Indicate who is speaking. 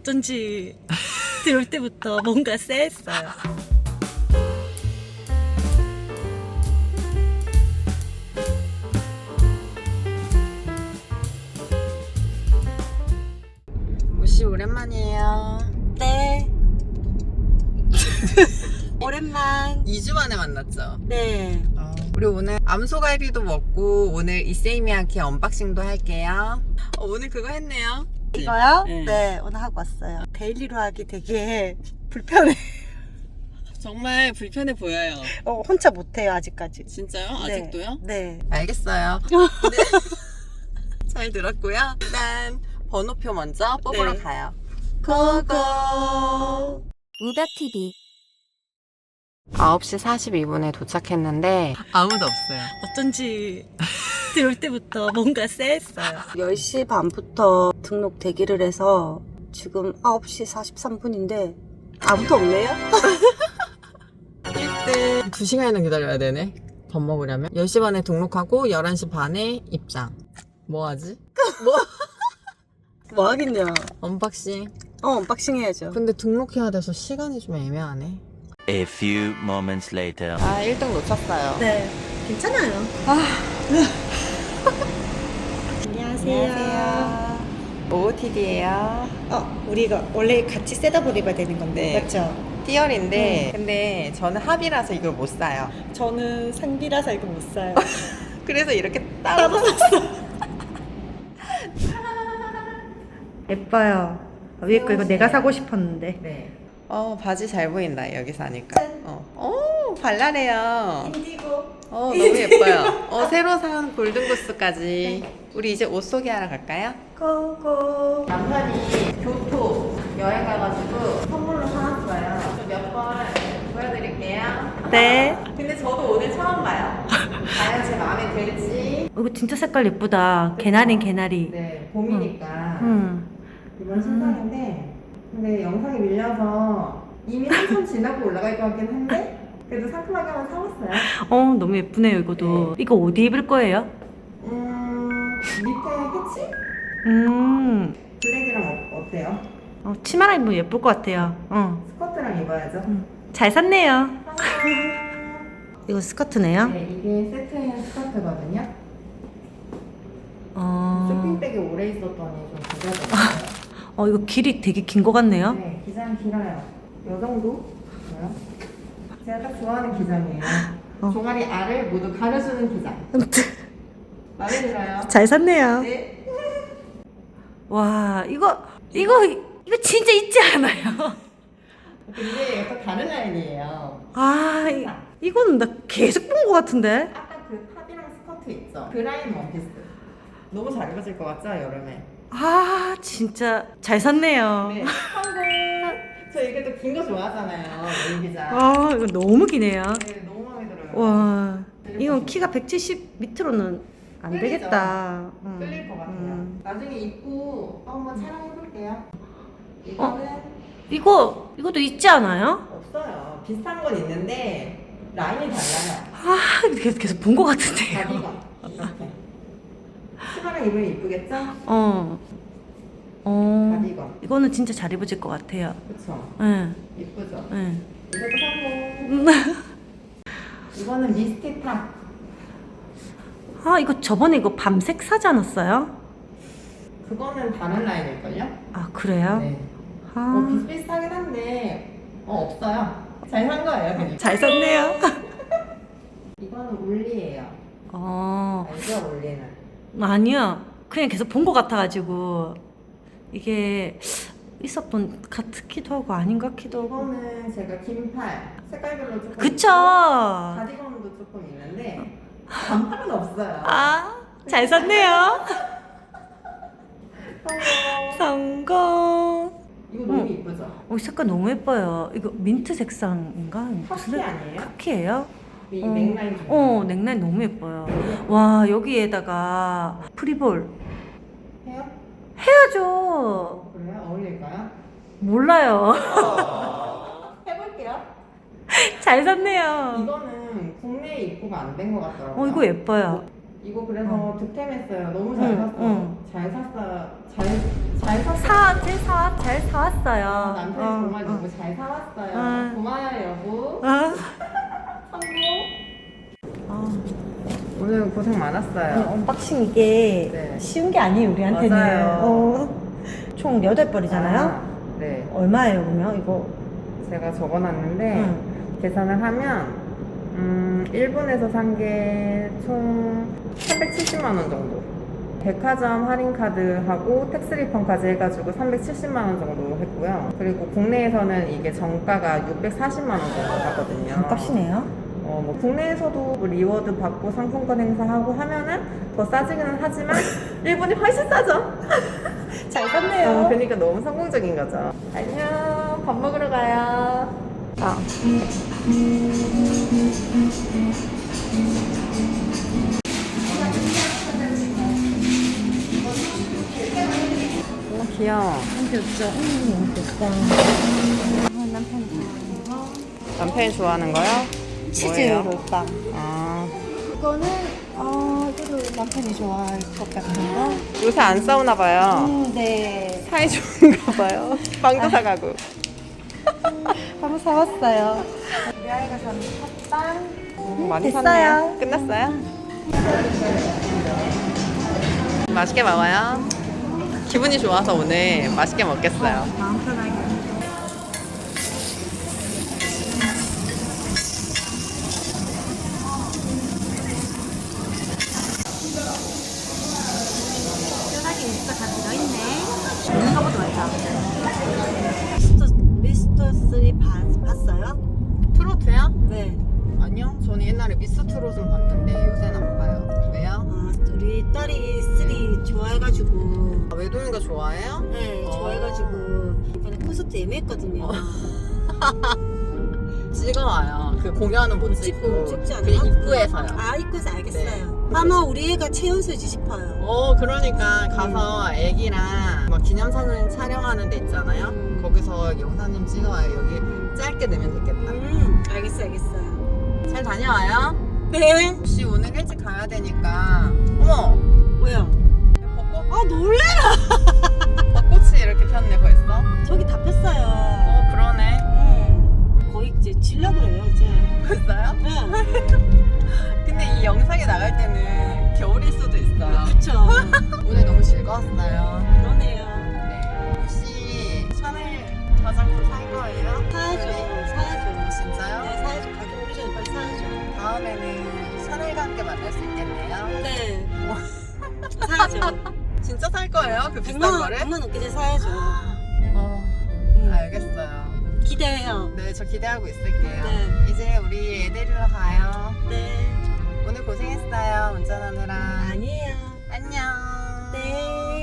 Speaker 1: 어쩐지 들어올 때부터 뭔가 쎄했어요.
Speaker 2: 모씨 오랜만이에요.
Speaker 1: 네. 오랜만.
Speaker 2: 2주 만에 만났죠.
Speaker 1: 네.
Speaker 2: 우리 오늘 암소갈비도 먹고 오늘 이세이미야키 언박싱도 할게요. 어, 오늘 그거 했네요.
Speaker 1: 이거요?
Speaker 2: 네.
Speaker 1: 네. 오늘 하고 왔어요. 데일리로 하기 되게 불편해.
Speaker 2: 정말 불편해 보여요.
Speaker 1: 어, 혼자 못해요, 아직까지.
Speaker 2: 진짜요?
Speaker 1: 네.
Speaker 2: 아직도요?
Speaker 1: 네.
Speaker 2: 알겠어요. 네. 잘 들었고요. 일단 번호표 먼저 뽑으러
Speaker 1: 네.
Speaker 2: 가요.
Speaker 1: 고고.
Speaker 3: 우다TV
Speaker 2: 9시 42분에 도착했는데 아무도 없어요.
Speaker 1: 어쩐지 들어올 때부터 뭔가 쎄했어요. 10시 반부터 등록 대기를 해서 지금 9시 43분인데 아무도 없네요?
Speaker 2: 1등 2시간이나 기다려야 되네. 밥 먹으려면 10시 반에 등록하고 11시 반에 입장. 뭐 하지?
Speaker 1: 뭐 하겠냐.
Speaker 2: 언박싱.
Speaker 1: 어, 언박싱 해야죠.
Speaker 2: 근데 등록해야 돼서 시간이 좀 애매하네.
Speaker 4: A few moments later.
Speaker 2: 아, 1등 놓쳤어요.
Speaker 1: 네. 괜찮아요. 안녕하세요.
Speaker 2: OOTD예요.
Speaker 1: 어, 우리가 원래 같이 셋업을 입어야 되는 건데.
Speaker 2: 네.
Speaker 1: 맞죠?
Speaker 2: 띠얼인데 근데 저는 합이라서 이걸 못 사요.
Speaker 1: 저는 상비라서 이거 못 사요.
Speaker 2: 그래서 이렇게 따로
Speaker 1: 예뻐요. 위에 거 이거 내가 사고 싶었는데.
Speaker 2: 네. 어 바지 잘 보인다 여기서 하니까. 어. 오 발랄해요.
Speaker 1: 인디고.
Speaker 2: 어 너무 예뻐요. 어 새로 산 골든 구스까지. 우리 이제 옷 소개하러 갈까요?
Speaker 1: 고고.
Speaker 2: 남편이 교토 여행 가가지고 선물로 사왔어요. 몇 번 보여드릴게요.
Speaker 1: 네.
Speaker 2: 근데 저도 오늘 처음 봐요. 과연 제 마음에 들지?
Speaker 1: 이거 진짜 색깔 예쁘다. 개나리 개나리.
Speaker 2: 네, 봄이니까
Speaker 1: 음.
Speaker 2: 이번 신상인데 근데 영상이 밀려서 이미 한참 지나고 올라갈 것 같긴 한데 그래도 상큼하게만 사왔어요.
Speaker 1: 어, 너무 예쁘네요, 이거도. 이거 어디 입을 거예요?
Speaker 2: 음 밑에 패치?
Speaker 1: 음.
Speaker 2: 블랙이랑 어, 어때요?
Speaker 1: 어, 치마랑 입으면 예쁠 것 같아요. 어.
Speaker 2: 스커트랑 입어야죠.
Speaker 1: 잘 샀네요. 이거 스커트네요.
Speaker 2: 네, 이게 세트인 스커트거든요.
Speaker 1: 어.
Speaker 2: 쇼핑백에 오래 있었더니 좀 부자더라고요.
Speaker 1: 어, 이거 길이 되게 긴 것 같네요.
Speaker 2: 네, 기장 길어요. 요 정도? 뭐요? 제가 딱 좋아하는 기장이에요.
Speaker 1: 어.
Speaker 2: 종아리 알을 모두 가려주는 기장. 마음에 들어요.
Speaker 1: 잘 샀네요.
Speaker 2: 네.
Speaker 1: 와, 이거, 이거, 이거 진짜 있지 않아요?
Speaker 2: 근데 약간 다른 라인이에요.
Speaker 1: 아, 이, 이거는 나 계속 본 것 같은데?
Speaker 2: 아까 그 탑이랑 스커트 있죠? 그 라인 원피스. 너무 잘 입어질 것 같죠, 여름에?
Speaker 1: 아, 진짜 잘 샀네요.
Speaker 2: 네! 저 이게 또 긴 거 좋아하잖아요, 기장.
Speaker 1: 아, 이거 너무 기네요.
Speaker 2: 네, 너무 마음에 들어요.
Speaker 1: 와, 이건 키가 170 밑으로는 안
Speaker 2: 끌리죠?
Speaker 1: 되겠다. 음,
Speaker 2: 끌릴 것 같아요.
Speaker 1: 음.
Speaker 2: 나중에 입고 또 한번 촬영해볼게요. 이거는
Speaker 1: 이거, 이것도 있지 않아요?
Speaker 2: 없어요. 비슷한 건 있는데 라인이 달라요.
Speaker 1: 아, 계속, 계속 본 것 같은데요.
Speaker 2: 이렇게. 치마랑 입으면 이쁘겠죠?
Speaker 1: 어. 어.
Speaker 2: 가디건.
Speaker 1: 이거는 진짜 잘 입어질 것 같아요.
Speaker 2: 그쵸?
Speaker 1: 응,
Speaker 2: 이쁘죠?
Speaker 1: 응.
Speaker 2: 이것도 성공. 이거는 미스티 탑.
Speaker 1: 아, 이거 저번에 이거 밤색 사지 않았어요?
Speaker 2: 그거는 다른 라인일걸요?
Speaker 1: 아, 그래요?
Speaker 2: 네. 어,
Speaker 1: 아,
Speaker 2: 비슷비슷하긴 한데 어, 없어요. 잘 산 거예요, 그냥.
Speaker 1: 잘 샀네요.
Speaker 2: 이거는 울리예요.
Speaker 1: 어,
Speaker 2: 알죠, 울리는?
Speaker 1: 아니요. 그냥 계속 본 것 같아가지고. 이게 있었던 같기도 하고 아닌 것 같기도 하고.
Speaker 2: 이거는 제가 긴팔 색깔별로 조금
Speaker 1: 그쵸?
Speaker 2: 있고, 가디건도 조금 있는데 반팔은 없어요.
Speaker 1: 아, 잘 샀네요.
Speaker 2: 성공. 이거 너무
Speaker 1: 어.
Speaker 2: 이쁘죠?
Speaker 1: 어, 이 색깔 너무 예뻐요. 이거 민트 색상인가?
Speaker 2: 카키 아니에요?
Speaker 1: 카키예요?
Speaker 2: 이
Speaker 1: 어.
Speaker 2: 맥라인 중에.
Speaker 1: 어, 넥라인 너무 예뻐요. 와, 여기에다가 프리볼
Speaker 2: 해요?
Speaker 1: 해야죠.
Speaker 2: 어, 그래요? 어울릴까요?
Speaker 1: 몰라요.
Speaker 2: 해볼게요.
Speaker 1: 잘 샀네요.
Speaker 2: 이거는 국내에 입고가 안 된 것 같더라고요.
Speaker 1: 어, 이거 예뻐요.
Speaker 2: 이거 그래서 득템했어요. 너무 잘
Speaker 1: 응,
Speaker 2: 샀어.
Speaker 1: 응.
Speaker 2: 잘 샀어. 잘, 잘 샀어.
Speaker 1: 사, 제 사, 잘 사왔어요.
Speaker 2: 아, 남편이
Speaker 1: 어,
Speaker 2: 정말
Speaker 1: 어.
Speaker 2: 너무 잘 사왔어요.
Speaker 1: 아.
Speaker 2: 고마워요, 여보.
Speaker 1: 어?
Speaker 2: 성공.
Speaker 1: 어.
Speaker 2: 오늘 고생 많았어요.
Speaker 1: 언박싱 이게
Speaker 2: 네.
Speaker 1: 쉬운 게 아니에요, 우리한테는.
Speaker 2: 맞아요.
Speaker 1: 어. 총 8벌이잖아요?
Speaker 2: 아, 네.
Speaker 1: 얼마예요, 그러면? 이거.
Speaker 2: 제가 적어놨는데
Speaker 1: 응.
Speaker 2: 계산을 하면 음, 일본에서 산 게 총 370만 원 정도. 백화점 할인 카드하고 텍스 리펀까지 해가지고 370만 원 정도 했고요. 그리고 국내에서는 이게 정가가 640만 원 정도 하거든요.
Speaker 1: 반값이네요.
Speaker 2: 어, 뭐 국내에서도 뭐 리워드 받고 상품권 행사하고 하면은 더 싸지기는 하지만 일본이 훨씬 싸죠.
Speaker 1: 잘
Speaker 2: 어,
Speaker 1: 샀네요.
Speaker 2: 그러니까 너무 성공적인 거죠. 안녕. 밥 먹으러 가요.
Speaker 1: 아.
Speaker 2: 너무 귀여워.
Speaker 1: 귀엽죠? 음, 귀엽다. 아, 남편이 좋아하는 거.
Speaker 2: 남편이 좋아하는 거요?
Speaker 1: 치즈
Speaker 2: 뭐예요?
Speaker 1: 롤빵.
Speaker 2: 아,
Speaker 1: 이거는, 어, 이거도 남편이 좋아할 것 같은 거.
Speaker 2: 요새 안 싸우나 봐요.
Speaker 1: 음, 네.
Speaker 2: 사이 좋은가 봐요. 빵도 사가고.
Speaker 1: 한번 사왔어요. 우리 아이가 사는 팥빵.
Speaker 2: 음, 많이
Speaker 1: 됐어요.
Speaker 2: 샀네요. 끝났어요? 맛있게 먹어요. 기분이 좋아서 오늘 맛있게 먹겠어요.
Speaker 1: 마음 편하게. 편하게 미스터 다 들어있네. 있는 거보다 많다.
Speaker 2: 저는 옛날에 미스 트롯은 봤는데 요새는 안 봐요. 왜요?
Speaker 1: 아, 우리 딸이 3 좋아해가지고.
Speaker 2: 아, 외동이가 좋아해요?
Speaker 1: 네,
Speaker 2: 어.
Speaker 1: 좋아해가지고. 이번에 콘서트 예매했거든요.
Speaker 2: 찍어와요. 그 공연은 못 찍고
Speaker 1: 찍지 않나?
Speaker 2: 그냥 입구에서요.
Speaker 1: 아, 입구에서 알겠어요. 아마 우리 애가 최연소지 싶어요.
Speaker 2: 어 그러니까 가서 애기랑 막 기념사진 촬영하는 데 있잖아요.
Speaker 1: 음.
Speaker 2: 거기서 영상 좀 찍어와요. 여기 짧게 내면 되겠다.
Speaker 1: 음, 알겠어요, 알겠어요.
Speaker 2: 잘 다녀와요.
Speaker 1: 네.
Speaker 2: 혹시 오늘 일찍 가야 되니까 어머
Speaker 1: 뭐야?
Speaker 2: 벚꽃
Speaker 1: 아, 놀래라!
Speaker 2: 그 비싼
Speaker 1: 100만,
Speaker 2: 거를?
Speaker 1: 100만 원까지 사야죠.
Speaker 2: 어,
Speaker 1: 음.
Speaker 2: 알겠어요.
Speaker 1: 기대해요.
Speaker 2: 네, 저 기대하고 있을게요.
Speaker 1: 네.
Speaker 2: 이제 우리 애 데리러 가요.
Speaker 1: 네.
Speaker 2: 오늘 고생했어요. 운전하느라. 아니에요. 안녕. 네.